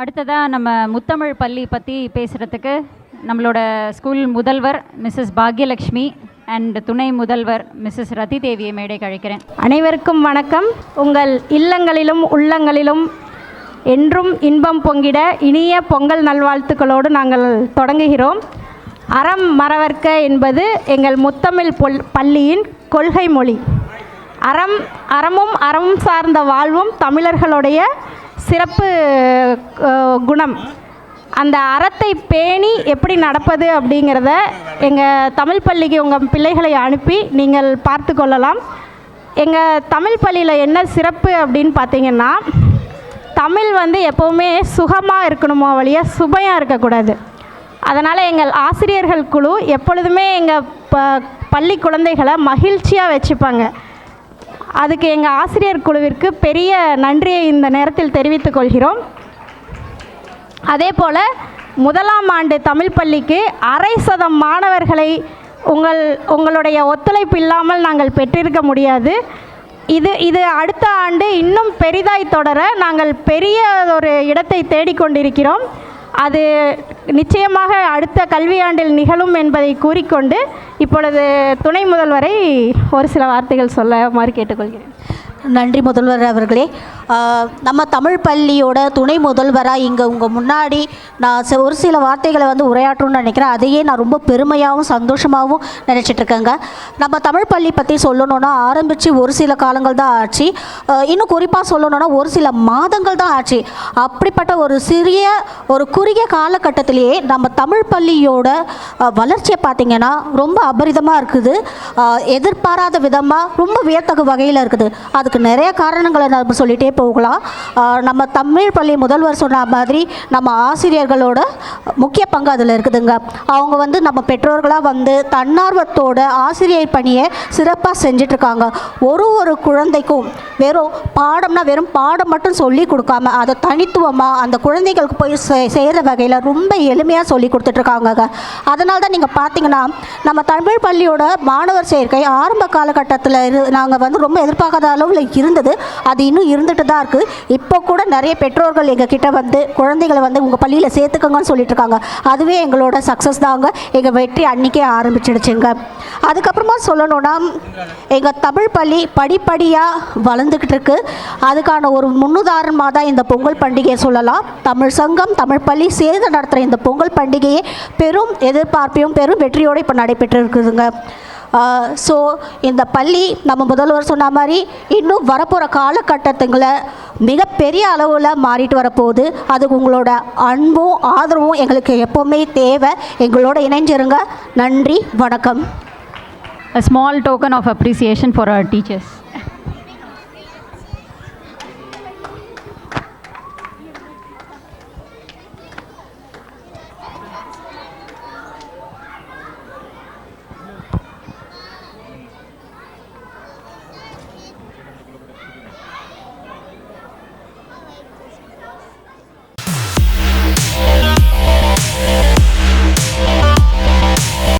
அடுத்ததாக நம்ம முத்தமிழ் பள்ளி பற்றி பேசுகிறதுக்கு நம்மளோட ஸ்கூல் முதல்வர் மிஸ்ஸஸ் பாக்யலக்ஷ்மி அண்ட் துணை முதல்வர் மிஸ்ஸஸ் ரதி தேவியை மேடை கழிக்கிறேன் அனைவருக்கும் வணக்கம். உங்கள் இல்லங்களிலும் உள்ளங்களிலும் என்றும் இன்பம் பொங்கிட இனிய பொங்கல் நல்வாழ்த்துக்களோடு நாங்கள் தொடங்குகிறோம். அறம் மறவர்க்க என்பது எங்கள் முத்தமிழ் பொல் பள்ளியின் கொள்கை மொழி. அறம் அறமும் அறமும் சார்ந்த வாழ்வும் தமிழர்களுடைய சிறப்பு குணம். அந்த அறத்தை பேணி எப்படி நடப்பது அப்படிங்கிறத எங்கள் தமிழ் பள்ளிக்கு உங்கள் பிள்ளைகளை அனுப்பி நீங்கள் பார்த்து கொள்ளலாம். எங்கள் தமிழ் பள்ளியில் என்ன சிறப்பு அப்படின்னு பார்த்தீங்கன்னா தமிழ் வந்து எப்போவுமே சுகமாக இருக்கணுமோ வழியாக சுபையாக இருக்கக்கூடாது. அதனால் எங்கள் ஆசிரியர்கள் குழு எப்பொழுதுமே எங்கள் ப பள்ளி குழந்தைகளை மகிழ்ச்சியாக வச்சுப்பாங்க. அதுக்கு எங்கள் ஆசிரியர் குழுவிற்கு பெரிய நன்றியை இந்த நேரத்தில் தெரிவித்துக் கொள்கிறோம். அதே போல் முதலாம் ஆண்டு தமிழ் பள்ளிக்கு அரை சதம் மாணவர்களை உங்கள் உங்களுடைய ஒத்துழைப்பு இல்லாமல் நாங்கள் பெற்றிருக்க முடியாது. இது இது அடுத்த ஆண்டு இன்னும் பெரிதாய் தொடர நாங்கள் பெரிய ஒரு இடத்தை தேடிக்கொண்டிருக்கிறோம் அது நிச்சயமாக அடுத்த கல்வியாண்டில் நிகழும் என்பதை கூறிக்கொண்டு இப்பொழுது துணை முதல்வரை ஒரு சில வார்த்தைகள் சொல்லுமாறு கேட்டுக்கொள்கிறேன். நன்றி முதல்வர் அவர்களே. நம்ம தமிழ் பள்ளியோட துணை முதல்வராக இங்கே உங்கள் முன்னாடி நான் ஒரு சில வார்த்தைகளை வந்து உரையாற்றணும்னு நினைக்கிறேன். அதையே நான் ரொம்ப பெருமையாகவும் சந்தோஷமாகவும் நினச்சிட்டு இருக்கேங்க. நம்ம தமிழ் பள்ளி பற்றி சொல்லணுன்னா ஆரம்பித்து ஒரு சில காலங்கள் தான் ஆச்சு. இன்னும் குறிப்பாக சொல்லணுன்னா ஒரு சில மாதங்கள் தான் ஆச்சு. அப்படிப்பட்ட ஒரு சிறிய ஒரு குறுகிய காலகட்டத்திலேயே நம்ம தமிழ் பள்ளியோட வளர்ச்சியை பார்த்திங்கன்னா ரொம்ப அபரிதமாக இருக்குது. எதிர்பாராத விதமாக ரொம்ப வியத்தகு வகையில் இருக்குது. அதுக்கு நிறைய காரணங்களை நம்ம சொல்லிகிட்டே போகலாம். நம்ம தமிழ் பள்ளி முதல்வர் சொன்ன மாதிரி நம்ம ஆசிரியர்களோட முக்கிய பங்கு அதில் இருக்குதுங்க. அவங்க வந்து நம்ம பெற்றோர்களாக வந்து தன்னார்வத்தோட ஆசிரியர் பணியை சிறப்பாக செஞ்சிட்ருக்காங்க. ஒரு ஒரு குழந்தைக்கும் வெறும் பாடம்னா வெறும் பாடம் மட்டும் சொல்லி கொடுக்காம அதை தனித்துவமாக அந்த குழந்தைகளுக்கு போய் செய்கிற வகையில் ரொம்ப எளிமையாக சொல்லி கொடுத்துட்ருக்காங்கங்க. அதனால தான் நீங்கள் பார்த்தீங்கன்னா நம்ம தமிழ் பள்ளியோட மாணவர் சேர்க்கை ஆரம்ப காலகட்டத்தில் இரு நாங்கள் வந்து ரொம்ப எதிர்பார்க்காத அளவில் இருந்தது. அது இன்னும் இருந்துட்டு தான் இருக்குது இப்போ கூட நிறைய பெற்றோர்கள் எங்கக்கிட்ட வந்து குழந்தைகளை வந்து உங்கள் பள்ளியில் சேர்த்துக்கோங்கன்னு சொல்லிட்டு இருக்காங்க அதுவே எங்களோட சக்ஸஸ் தாங்க. எங்கள் வெற்றி அன்றைக்கே ஆரம்பிச்சிடுச்சுங்க. அதுக்கப்புறமா சொல்லணும்னா எங்கள் தமிழ் பள்ளி படிப்படியாக வளர்ந்துக்கிட்டு இருக்கு. அதுக்கான ஒரு முன்னுதாரணமாக தான் இந்த பொங்கல் பண்டிகையை சொல்லலாம். தமிழ் சங்கம் தமிழ் பள்ளி சேர்ந்து நடத்துகிற இந்த பொங்கல் பண்டிகையை பெரும் எதிர்பார்ப்பையும் பெரும் வெற்றியோடு இப்போ நடைபெற்று இருக்குதுங்க. ஸோ இந்த பள்ளி நம்ம முதல்வர் சொன்ன மாதிரி இன்னும் வரப்போகிற காலகட்டத்துங்களை மிகப்பெரிய அளவில் மாறிட்டு வரப்போகுது. அதுக்கு உங்களோட அன்பும் ஆதரவும் எங்களுக்கு எப்போவுமே தேவை. எங்களோட இணைஞ்சிருங்க. நன்றி வணக்கம். A small token of appreciation for our teachers.